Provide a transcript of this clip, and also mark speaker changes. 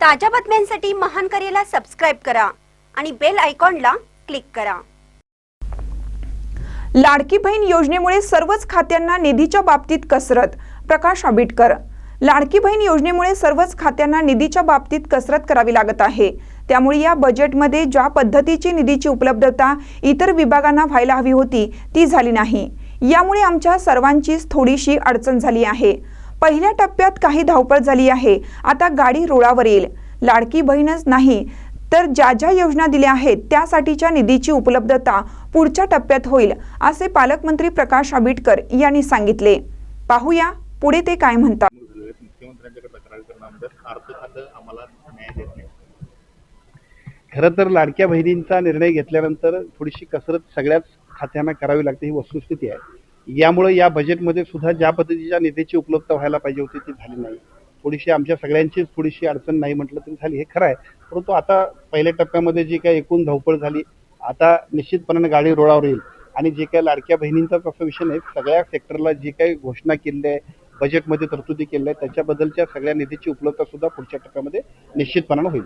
Speaker 1: ताज्या बातम्यांसाठी महान करेला सबस्क्राईब करा आणि बेल आयकॉनला क्लिक करा.
Speaker 2: लाडकी बहीण योजनेमुळे सर्वच खात्यांना निधीच्या बाबतीत कसरत प्रकाश आंबेडकर. लाडकी बहीण योजनेमुळे सर्वच खात्यांना निधीच्या बाबतीत कसरत करावी लागत आहे. त्यामुळे या बजेटमध्ये ज्या पद्धतीची निधीची उपलब्धता इतर विभागांना व्हायला हवी होती ती झाली नाही. यामुळे आमच्या सर्वांचीच थोडीशी अडचण झाली आहे. पहिल्या टप्प्यात काही धावपळ झाली आहे. आता गाडी रुळावर येईल. लाडकी बहीणच नाही तर ज्या ज्या योजना दिल्या आहेत त्यासाठीच्या निधीची उपलब्धता पुढच्या टप्प्यात होईल असे पालकमंत्री प्रकाश आंबेडकर यांनी सांगितले. पाहूया पुढे ते काय म्हणतात.
Speaker 3: खरं तर लाडक्या बहिणींचा निर्णय घेतल्यानंतर थोडीशी कसरत सगळ्याच खात्यांना करावी लागते ही वस्तुस्थिती आहे. यामुळे या बजेटमध्ये सुद्धा ज्या पद्धतीच्या निधीची उपलब्धता व्हायला पाहिजे होती ती झाली नाही. थोडीशी आमच्या सगळ्यांचीच थोडीशी अडचण नाही म्हटलं तरी झाली हे खरं आहे. परंतु आता पहिल्या टप्प्यामध्ये जी काही एकूण धावपळ झाली आता निश्चितपणाने गाडी रोळावर येईल. आणि जे काही लाडक्या बहिणींचाच असा विषय नाही सगळ्या सेक्टरला जी काही घोषणा केली आहे बजेटमध्ये तरतुदी केल्या आहेत त्याच्याबद्दलच्या सगळ्या निधीची उपलब्धता सुद्धा पुढच्या टप्प्यामध्ये निश्चितपणानं होईल.